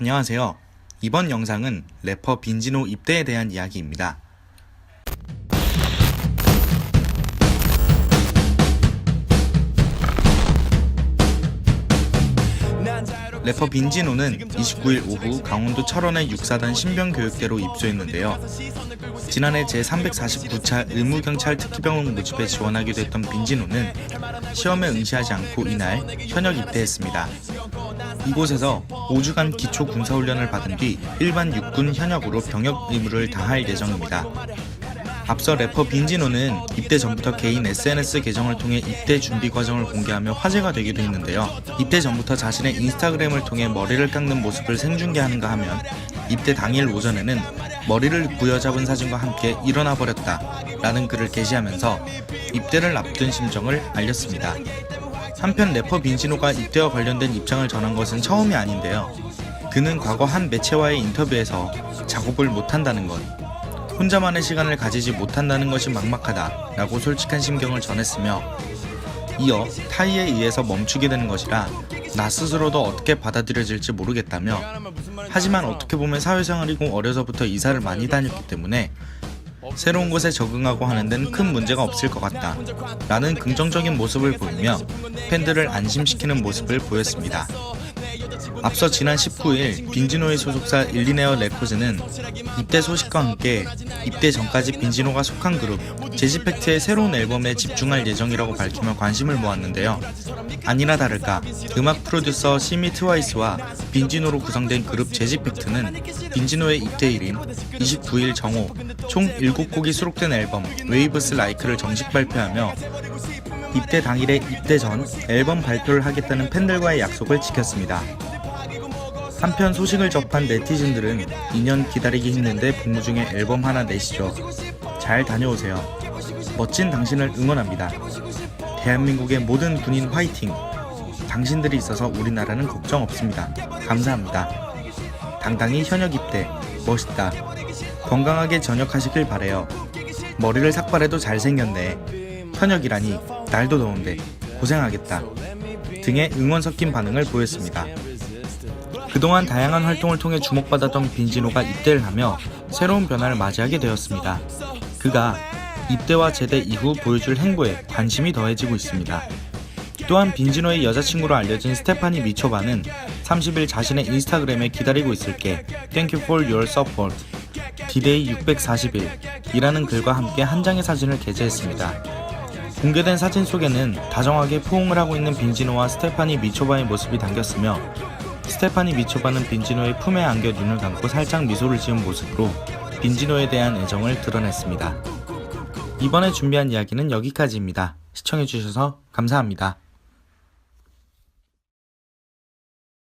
안녕하세요. 이번 영상은 래퍼 빈지노 입대에 대한 이야기입니다. 래퍼 빈지노는 29일 오후 강원도 철원의 육사단 신병교육대로 입소했는데요. 지난해 제349차 의무경찰 특기병원 모집에 지원하기도 했던 빈지노는 시험에 응시하지 않고 이날 현역 입대했습니다. 이곳에서 5주간 기초 군사훈련을 받은 뒤 일반 육군 현역으로 병역 의무를 다할 예정입니다. 앞서 래퍼 빈지노는 입대 전부터 개인 SNS 계정을 통해 입대 준비 과정을 공개하며 화제가 되기도 했는데요. 입대 전부터 자신의 인스타그램을 통해 머리를 깎는 모습을 생중계하는가 하면 입대 당일 오전에는 머리를 부여잡은 사진과 함께 일어나 버렸다 라는 글을 게시하면서 입대를 앞둔 심정을 알렸습니다. 한편 래퍼 빈지노가 입대와 관련된 입장을 전한 것은 처음이 아닌데요. 그는 과거 한 매체와의 인터뷰에서 작업을 못한다는 것, 혼자만의 시간을 가지지 못한다는 것이 막막하다 라고 솔직한 심경을 전했으며 이어 타이에 의해서 멈추게 되는 것이라 나 스스로도 어떻게 받아들여질지 모르겠다며 하지만 어떻게 보면 사회생활이고 어려서부터 이사를 많이 다녔기 때문에 새로운 곳에 적응하고 하는 데는 큰 문제가 없을 것 같다 라는 긍정적인 모습을 보이며 팬들을 안심시키는 모습을 보였습니다. 앞서 지난 19일 빈지노의 소속사 일리네어 레코즈는 입대 소식과 함께 입대 전까지 빈지노가 속한 그룹 제지팩트의 새로운 앨범에 집중할 예정이라고 밝히며 관심을 모았는데요. 아니나 다를까 음악 프로듀서 시미 트와이스와 빈지노로 구성된 그룹 제지팩트는 빈지노의 입대일인 29일 정오 총 7곡이 수록된 앨범 웨이브스 라이크를 정식 발표하며 입대 당일에 입대 전 앨범 발표를 하겠다는 팬들과의 약속을 지켰습니다. 한편 소식을 접한 네티즌들은 2년 기다리기 힘든데 복무 중에 앨범 하나 내시죠. 잘 다녀오세요. 멋진 당신을 응원합니다. 대한민국의 모든 군인 화이팅! 당신들이 있어서 우리나라는 걱정 없습니다. 감사합니다. 당당히 현역 입대. 멋있다. 건강하게 전역하시길 바래요. 머리를 삭발해도 잘생겼네. 현역이라니 날도 더운데 고생하겠다. 등의 응원 섞인 반응을 보였습니다. 그동안 다양한 활동을 통해 주목받았던 빈지노가 입대를 하며 새로운 변화를 맞이하게 되었습니다. 그가 입대와 제대 이후 보여줄 행보에 관심이 더해지고 있습니다. 또한 빈지노의 여자친구로 알려진 스테파니 미초바는 30일 자신의 인스타그램에 기다리고 있을게 Thank you for your support 디데이 640일 이라는 글과 함께 한 장의 사진을 게재했습니다. 공개된 사진 속에는 다정하게 포옹을 하고 있는 빈지노와 스테파니 미초바의 모습이 담겼으며 스테파니 미초바는 빈지노의 품에 안겨 눈을 감고 살짝 미소를 지은 모습으로 빈지노에 대한 애정을 드러냈습니다. 이번에 준비한 이야기는 여기까지입니다. 시청해주셔서 감사합니다.